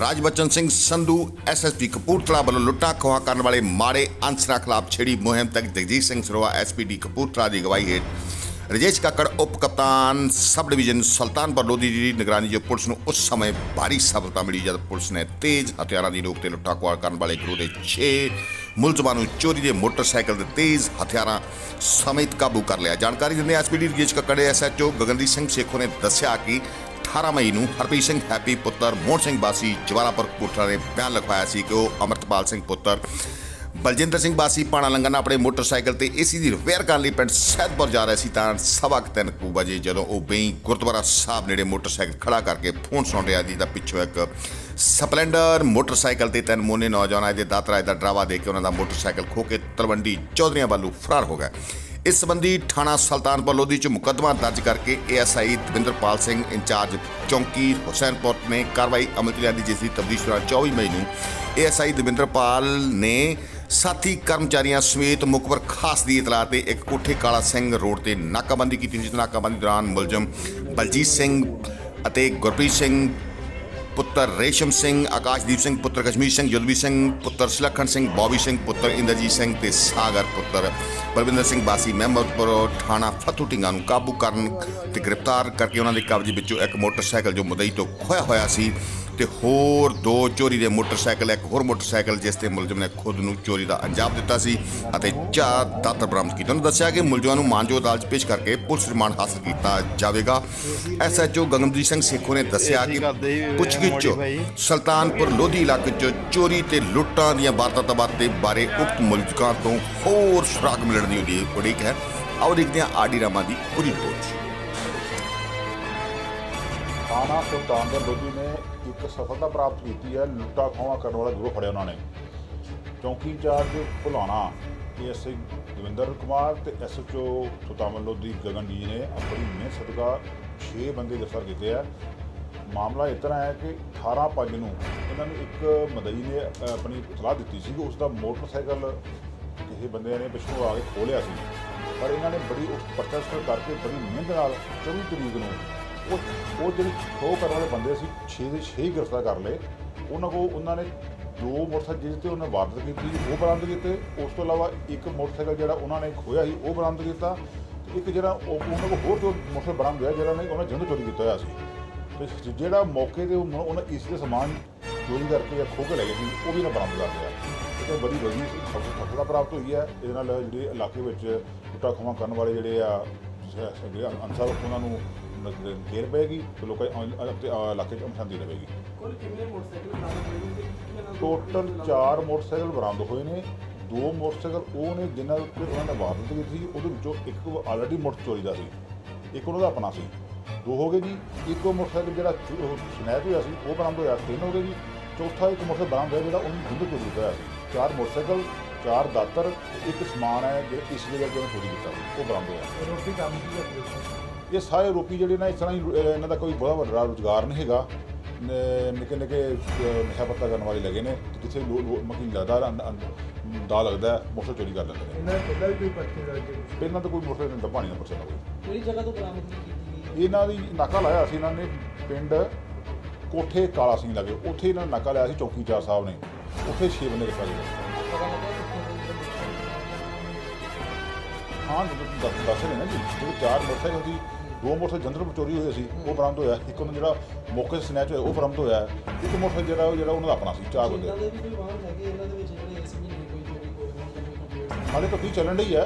Rajbachan Singh Sandhu SSP Kapurthala ਵੱਲੋਂ ਲੁੱਟਾਂ ਖੋਹਾਂ ਕਰਨ ਵਾਲੇ ਮਾੜੇ ਅਨਸਰਾਂ ਖਿਲਾਫ ਛੇੜੀ ਮੁਹਿੰਮ ਤੱਕ ਜਗਜੀਤ ਸਿੰਘ ਸਰੋਆ ਐਸਪੀਡੀ ਕਪੂਰਥਲਾ ਦੀ ਅਗਵਾਈ ਹੇਠ ਰਜੇਸ਼ ਕਾਕੜ, ਉਪ ਕਪਤਾਨ ਸਬ ਡਿਵੀਜ਼ਨ ਸੁਲਤਾਨਪੁਰ ਲੋਧੀ ਦੀ ਨਿਗਰਾਨੀ ਜੋ ਪੁਲਿਸ ਨੂੰ ਉਸ ਸਮੇਂ ਭਾਰੀ ਸਫਲਤਾ ਮਿਲੀ ਜਦ ਪੁਲਿਸ ਨੇ ਤੇਜ਼ ਹਥਿਆਰਾਂ ਦੀ ਰੋਕ ਤੇ ਲੁੱਟਾਂ ਖੋਹਾਂ ਕਰਨ ਵਾਲੇ ਗਰੋਹ ਦੇ 6 ਮੁਲਜ਼ਮਾਂ ਨੂੰ ਚੋਰੀ ਦੇ ਮੋਟਰਸਾਈਕਲ ਤੇ ਤੇਜ਼ ਹਥਿਆਰਾਂ ਸਮੇਤ ਕਾਬੂ ਕਰ ਲਿਆ। ਜਾਣਕਾਰੀ ਦਿੰਦੇ ਐਸਪੀਡੀ ਰਜੇਸ਼ ਕਾਕੜ ਐਸਐਚਓ ਗਗਨਦੀਪ ਸਿੰਘ ਸੇਖੋ ਨੇ ਦੱਸਿਆ ਕਿ 18 ਮਈ ਨੂੰ ਹਰਪ੍ਰੀਤ ਸਿੰਘ ਹੈਪੀ ਪੁੱਤਰ, ਮੋਹਨ ਸਿੰਘ ਬਾਸੀ ਜਵਾਲਾਪੁਰ ਕੋਟਲਾ ਨੇ ਬਿਆਨ ਲਿਖਵਾਇਆ ਸੀ ਕਿ ਉਹ ਅਮਰਤਪਾਲ ਸਿੰਘ ਪੁੱਤਰ, ਬਲਜਿੰਦਰ ਸਿੰਘ ਬਾਸੀ ਪਾਣਾ ਲੰਗਣਾ ਆਪਣੇ ਮੋਟਰਸਾਈਕਲ ਤੇ ਏਸੀ ਦੀ ਰਿਪੇਅਰ ਕਰਨ ਲਈ ਪਿੰਡ ਸੈਦਪੁਰ ਜਾ ਰਿਹਾ ਸੀ ਤਾਂ ਸਵਾ ਕੁ ਤਿੰਨ ਕੁ ਵਜੇ ਜਦੋਂ ਉਹ ਬਈ ਗੁਰਦੁਆਰਾ ਸਾਹਿਬ ਨੇੜੇ ਮੋਟਰਸਾਈਕਲ ਖੜਾ ਕਰਕੇ ਫੋਨ ਸੁਣ ਰਿਹਾ ਸੀ ਤਾਂ ਪਿੱਛੋਂ ਇੱਕ ਸਪਲੈਂਡਰ ਮੋਟਰਸਾਈਕਲ ਤੇ ਤਿੰਨ ਮੋਨੇ ਨੌਜਵਾਨ ਆਏ ਦੇ ਦਾਤਰਾਜ ਦਾ ਡਰਾਵਾ ਦੇ ਕੇ ਉਹਨਾਂ ਦਾ ਮੋਟਰਸਾਈਕਲ ਖੋ ਕੇ ਤਲਵੰਡੀ ਚੌਧਰੀਆਂ ਵੱਲੋਂ ਫਰਾਰ ਹੋ ਗਏ। ਇਸ ਸੰਬੰਧੀ ਥਾਣਾ ਸੁਲਤਾਨਪੁਰ ਲੋਧੀ ਚ ਮੁਕੱਦਮਾ ਦਰਜ ਕਰਕੇ ਏਐਸਆਈ ਦਵਿੰਦਰਪਾਲ ਸਿੰਘ ਇੰਚਾਰਜ ਚੌਂਕੀ ਹੁਸੈਨਪੁਰ ਨੇ ਕਾਰਵਾਈ ਅਮਲ ਚ ਲਿਆਂਦੀ, ਜਿਸ ਦੀ ਤਬਦੀਸ਼ ਦੌਰਾਨ 24 ਮਈ ਨੂੰ ਏਐਸਆਈ ਦਵਿੰਦਰਪਾਲ ਨੇ ਸਾਥੀ ਕਰਮਚਾਰੀਆਂ ਸਮੇਤ ਮੁਖਬਰ ਖਾਸ ਦੀ ਇਤਲਾਹ ਤੇ ਇੱਕ ਕੋਠੇ ਕਾਲਾ ਸਿੰਘ ਰੋਡ ਤੇ ਨਾਕਾਬੰਦੀ ਕੀਤੀ, ਜਿਸ ਨਾਕਾਬੰਦੀ ਦੌਰਾਨ ਮੁਲਜ਼ਮ ਬਲਜੀਤ ਸਿੰਘ ਅਤੇ ਗੁਰਪ੍ਰੀਤ ਸਿੰਘ ਪੁੱਤਰ ਰੇਸ਼ਮ ਸਿੰਘ, ਆਕਾਸ਼ਦੀਪ ਸਿੰਘ, ਪੁੱਤਰ ਕਸ਼ਮੀਰ ਸਿੰਘ ਜੁਲਵੀ ਸਿੰਘ, ਪੁੱਤਰ ਸੁਲੱਖਣ ਸਿੰਘ, ਬੌਬੀ ਸਿੰਘ, ਪੁੱਤਰ ਇੰਦਰਜੀਤ ਸਿੰਘ ਤੇ ਸਾਗਰ, ਪੁੱਤਰ ਬਲਵਿੰਦਰ ਸਿੰਘ ਬਾਸੀ ਮਹਿਮਦਪੁਰ ਥਾਣਾ ਫਤੂ ਢੀਂਗਾਂ ਨੂੰ ਕਾਬੂ ਕਰਨ ਤੇ ਗ੍ਰਿਫਤਾਰ ਕਰਕੇ ਉਹਨਾਂ ਦੇ ਕਬਜ਼ੇ ਵਿੱਚੋਂ ਇੱਕ ਮੋਟਰਸਾਈਕਲ ਜੋ ਮੁਦਈ ਤੋਂ ਖੋਇਆ ਹੋਇਆ ਸੀ ਤੇ ਹੋਰ ਦੋ ਚੋਰੀ ਦੇ ਮੋਟਰਸਾਈਕਲ ਇੱਕ ਹੋਰ ਮੋਟਰਸਾਈਕਲ ਜਿਸ ਤੇ ਮੁਲਜ਼ਮ ਨੇ ਖੁਦ ਨੂੰ ਚੋਰੀ ਦਾ ਅੰਜਾਮ ਦਿੱਤਾ ਸੀ ਅਤੇ ਚਾਰ ਦਾਤਰ ਬਰਾਮਦ ਕੀਤੇ। ਉਹਨਾਂ ਦੱਸਿਆ ਕਿ ਮੁਲਜ਼ਮਾਂ ਨੂੰ ਮਾਨਜੋ ਅਦਾਲਤ ਪੇਸ਼ ਕਰਕੇ ਪੁਲਿਸ ਰਿਮਾਂਡ ਹਾਸਲ ਕੀਤਾ ਜਾਵੇਗਾ। ਐਸਐਚਓ ਗਗਨਦੀਪ ਸਿੰਘ ਸੇਖੋ ਨੇ ਦੱਸਿਆ ਕਿ ਪੁੱਛਗਿੱਛ ਸੁਲਤਾਨਪੁਰ ਲੋਧੀ ਇਲਾਕੇ 'ਚ ਚੋਰੀ ਤੇ ਲੁੱਟਾਂ ਦੀਆਂ ਵਾਰਦਾਤਾਂ ਬਾਰੇ ਬਾਰੇ ਉਕਤ ਮੁਲਜ਼ਮਾਂ ਤੋਂ ਹੋਰ ਸੁਰਾਗ ਮਿਲਣ ਦੀ ਉਡੀ- ਉਡੀਕ ਹੈ। ਆਓ ਦੇਖਦੇ ਹਾਂ ਆਡੀ ਰਾਮਾ ਦੀ ਪੂਰੀ ਰਿਪੋਰਟ। ਥਾਣਾ ਸੁਲਤਾਨਪੁਰ ਲੋਧੀ ਨੇ ਇੱਕ ਸਫਲਤਾ ਪ੍ਰਾਪਤ ਕੀਤੀ ਹੈ। ਲੁੱਟਾ ਖੋਹਾਂ ਕਰਨ ਵਾਲਾ ਗਰੋਹ ਫੜਿਆ ਉਹਨਾਂ ਨੇ। ਚੌਂਕੀ in charge Bhulana ASI Davinder Kumar ਤੇ ਐਸਐਚਓ ਸੁਲਤਾਨਪੁਰ ਲੋਧੀ ਗਗਨ ਜੀ ਨੇ ਆਪਣੀ ਮਿਹਨਤ ਸਦਕਾ 6 ਬੰਦੇ ਗ੍ਰਿਫਤਾਰ ਕੀਤੇ ਆ। ਮਾਮਲਾ ਇਸ ਤਰ੍ਹਾਂ ਹੈ ਕਿ 18 ਪੰਜ ਨੂੰ ਇਹਨਾਂ ਨੂੰ ਇੱਕ ਮਦਈ ਨੇ ਆਪਣੀ ਇਤਲਾਹ ਦਿੱਤੀ ਸੀ ਕਿ ਉਸ ਦਾ ਮੋਟਰਸਾਈਕਲ ਕਿਸੇ ਬੰਦੇ ਨੇ ਪਿੱਛੋਂ ਆ ਕੇ ਖੋਲਿਆ ਸੀ। ਪਰ ਇਹਨਾਂ ਨੇ ਬੜੀ ਉਸ ਪਰਚਾ ਕਰਕੇ ਬੜੀ ਮਿਹਨਤ ਨਾਲ 24 ਤਰੀਕ ਨੂੰ ਉਹ ਉਹ ਜਿਹੜੇ ਖੋਹ ਕਰਨ ਵਾਲੇ ਬੰਦੇ ਸੀ 6 ਦੇ 6 ਗ੍ਰਿਫਤਾਰ ਕਰ ਲਏ। ਉਹਨਾਂ ਕੋ ਉਹਨਾਂ ਨੇ ਦੋ ਮੋਟਰਸਾਈਕਲ ਜਿਹਦੇ ਤੇ ਉਹਨਾਂ ਵਾਰਦਾਤ ਕੀਤੀ, ਉਹ ਬਰਾਮਦ ਕੀਤੇ। ਉਸ ਤੋਂ ਇਲਾਵਾ ਇੱਕ ਮੋਟਰਸਾਈਕਲ ਜਿਹੜਾ ਉਹਨਾਂ ਨੇ ਖੋਇਆ ਸੀ, ਉਹ ਬਰਾਮਦ ਕੀਤਾ। ਤੇ ਇੱਕ ਜਿਹੜਾ ਉਹ- ਉਹਨਾਂ ਕੋਲ ਹੋਰ ਜੋ ਮੋਟਰਸਾਈਕਲ ਬਰਾਮਦ ਹੋਇਆ, ਜਿਹੜਾ ਨੇ ਉਹਨਾਂ ਜੰਗ ਚੋਰੀ ਕੀਤਾ ਹੋਇਆ ਸੀ। ਤੇ ਜਿਹੜਾ ਮੌਕੇ ਤੇ ਉਹਨਾਂ ਉਹਨਾਂ ਇਸ ਦੇ ਸਮਾਨ ਚੋਰੀ ਕਰਕੇ ਜਾਂ ਖੋਹ ਕੇ ਲੈ ਗਏ ਸੀ, ਉਹ ਵੀ ਨਾ ਬਰਾਮਦ ਕਰ ਲਿਆ। ਇਹ ਬੜੀ ਵਧੀਆ ਸਫਲਤਾ ਪ੍ਰਾਪਤ ਹੋਈ ਹੈ। ਇਹਦੇ ਨਾਲ ਜਿਹੜੇ ਇਲਾਕੇ ਵਿੱਚ ਲੁੱਟਾ ਖੋਹਾਂ ਕਰਨ ਵਾਲੇ ਜਿਹੜੇ ਆ, ਸ- ਜਿਹੜੇ ਅਨਸਰ, ਉਹਨਾਂ ਨੂੰ ਘੇਰ ਪਏਗੀ ਤੇ ਲੋਕਾਂ ਦੇ ਇਲਾਕੇ 'ਚ ਅਮਸ਼ਾਂਤੀ ਰਹੇਗੀ। ਕੁੱਲ ਕਿੰਨੇ ਮੋਟਰਸਾਈਕਲ ਬਰਾਮਦ ਹੋਏ ਨੇ ਤੇ ਕਿੰਨੇ ਨਾਲ ਟੋਟਲ 4 ਮੋਟਰਸਾਈਕਲ ਬਰਾਮਦ ਹੋਏ ਨੇ। ਦੋ ਮੋਟਰਸਾਈਕਲ ਉਹ ਨੇ ਜਿਨ੍ਹਾਂ ਦੇ ਉੱਤੇ ਉਹਨਾਂ ਨੇ ਵਾਰਦਾਤ ਕੀਤੀ ਸੀ। ਉਹਦੇ ਵਿੱਚੋਂ ਇੱਕ ਆਲਰੇਡੀ ਮੋਟਰ ਚੋਰੀ ਦਾ ਸੀ। ਇੱਕ ਉਹਨਾਂ ਦਾ ਆਪਣਾ ਸੀ। ਦੋ ਹੋ ਗਏ ਜੀ। ਇੱਕ ਉਹ ਮੋਟਰਸਾਈਕਲ ਜਿਹੜਾ ਚੋ- ਉਹ ਹੋਇਆ ਸੀ ਉਹ ਬਰਾਮਦ ਹੋਇਆ। ਤਿੰਨ ਹੋ ਗਏ ਜੀ। ਚੌਥਾ ਇੱਕ ਮੋਟਰਸਾਈਕਲ ਬਰਾਮਦ ਹੋਇਆ ਜਿਹੜਾ ਉਹਨੂੰ ਜਿੰਦ ਚੋਰੀ ਕੀਤਾ ਹੋਇਆ ਸੀ। ਚਾਰ ਮੋਟਰਸਾਈਕਲ ਚਾਰ ਦਾਤਰ ਤੇ ਇੱਕ ਸਮਾਨ ਹੈ ਜਿਹੜਾ ਇਸ ਜਗ੍ਹਾ ਜਿਹਨੇ ਚੋਰੀ ਕੀਤਾ ਸੀ। ਉਹ ਬਰਾਮਦ ਹੋਇਆ। ਰੋਟੀ ਕੰਮ ਕੀ ਹੈ? ਇਹ ਸਾਰੇ ਰੋਪੀ ਜਿਹੜੇ ਨੇ ਇਸ ਤਰ੍ਹਾਂ ਹੀ ਇਹਨਾਂ ਦਾ ਕੋਈ ਬਹੁਤ ਵੱਡਾ ਰੁਜ਼ਗਾਰ ਨਹੀਂ ਹੈਗਾ। ਨਿੱਕੇ ਨਿੱਕੇ ਨਸ਼ਾ ਪੱਤਾ ਕਰਨ ਵਾਲੇ ਲੱਗੇ ਨੇ ਤੇ ਜਿੱਥੇ ਮੱਕੀ ਲੱਗਦਾ ਦਾ ਲੱਗਦਾ ਮੋਟਰ ਚੋਰੀ ਕਰ ਲੈਂਦੇ ਨੇ। ਇਹਨਾਂ ਪਹਿਲਾਂ ਤਾਂ ਕੋਈ ਮੋਟਰ ਦਾ ਪਾਣੀ ਦਾ ਪਰਚਾ ਨਾ ਕੋਈ ਕਿਹੜੀ ਜਗ੍ਹਾ ਤੋਂ ਬਰਾਮਦ ਕੀਤੀ ਇਹਨਾਂ ਦੀ ਨਾਕਾ ਲਾਇਆ ਸੀ ਇਹਨਾਂ ਨੇ ਪਿੰਡ ਕੋਠੇ ਕਾਲਾ ਸਿੰਘ ਲੱਗੇ ਉੱਥੇ ਇਹਨਾਂ ਨੇ ਨਾਕਾ ਲਾਇਆ ਸੀ ਚੌਕੀ ਚਾਰ ਸਾਹਿਬ ਨੇ। ਉੱਥੇ 6 ਬੰਦੇ ਦੇ ਜਿਹੜੇ ਹਾਂ ਜਦੋਂ ਤੁਸੀਂ ਦੱਸ ਦੱਸ ਰਹੇ ਨਾ ਜੀ ਚਾਰ ਮੋਟਰਸਾਈਕਲ ਸੀ ਦੋ ਮੋਟਰਸਾਈਕਲ ਜੰਦਰ ਚੋਰੀ ਹੋਏ ਸੀ ਉਹ ਬਰਾਮਦ ਹੋਇਆ। ਇੱਕ ਉਹਨਾਂ ਜਿਹੜਾ ਮੌਕੇ ਤੇ ਸਨੈਚ ਹੋਇਆ ਉਹ ਬਰਾਮਦ ਹੋਇਆ। ਇੱਕ ਮੋਟਰਸਾਈਕਲ ਜਿਹੜਾ ਉਹ ਜਿਹੜਾ ਉਹਨਾਂ ਦਾ ਆਪਣਾ ਸੀ ਚਾਰ ਬੰਦੇ। ਦੇ ਵੀ ਕੋਈ ਵਾਹਨ ਹੈਗੇ ਇਹਨਾਂ ਦੇ ਵਿੱਚ ਜਿਹੜੇ ਇਸ ਮਹੀਨੇ ਕੋਈ ਚੋਰੀ ਕੋਈ ਹੋਣ ਜਾਂ ਕੋਈ ਕੰਪਲੇਂਟ ਹਾਲੇ ਤਾਂ ਕੀ ਚੱਲਣ ਡਈ ਹੈ